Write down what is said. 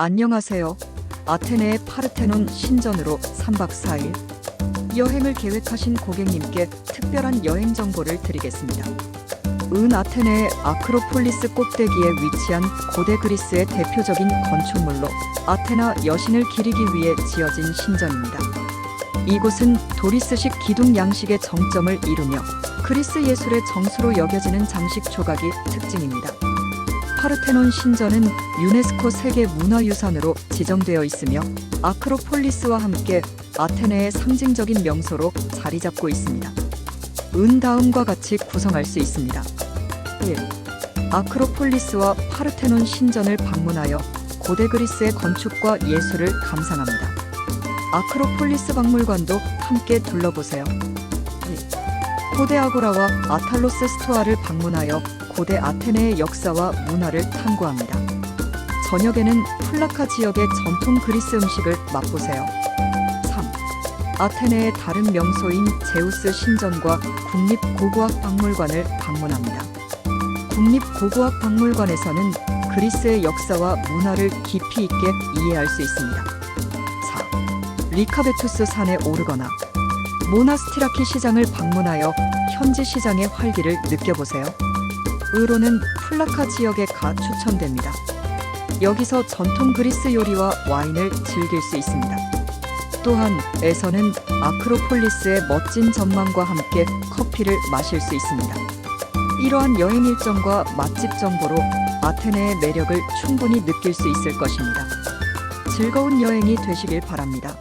안녕하세요. 아테네의 파르테논 신전으로 3박 4일 여행을 계획하신 고객님께 특별한 여행 정보를 드리겠습니다. 은 아테네의 아크로폴리스 꼭대기에 위치한 고대 그리스의 대표적인 건축물로 아테나 여신을 기리기 위해 지어진 신전입니다. 이곳은 도리스식 기둥 양식의 정점을 이루며 그리스 예술의 정수로 여겨지는 장식 조각이 특징입니다. 파르테논 신전은 유네스코 세계 문화유산으로 지정되어 있으며 아크로폴리스와 함께 아테네의 상징적인 명소로 자리 잡고 있습니다. 은 다음과 같이 구성할 수 있습니다. 1. 아크로폴리스와 파르테논 신전을 방문하여 고대 그리스의 건축과 예술을 감상합니다. 아크로폴리스 박물관도 함께 둘러보세요. 2. 고대 아고라와 아탈로스 스토아를 방문하여 고대 아테네의 역사와 문화를 탐구합니다. 저녁에는 플라카 지역의 전통 그리스 음식을 맛보세요. 3. 아테네의 다른 명소인 제우스 신전과 국립고고학박물관을 방문합니다. 국립고고학박물관에서는 그리스의 역사와 문화를 깊이 있게 이해할 수 있습니다. 4. 리카베투스 산에 오르거나 모나스티라키 시장을 방문하여 현지 시장의 활기를 느껴보세요. 의로는 플라카 지역에 가 추천됩니다. 여기서 전통 그리스 요리와 와인을 즐길 수 있습니다. 또한 에서는 아크로폴리스의 멋진 전망과 함께 커피를 마실 수 있습니다. 이러한 여행 일정과 맛집 정보로 아테네의 매력을 충분히 느낄 수 있을 것입니다. 즐거운 여행이 되시길 바랍니다.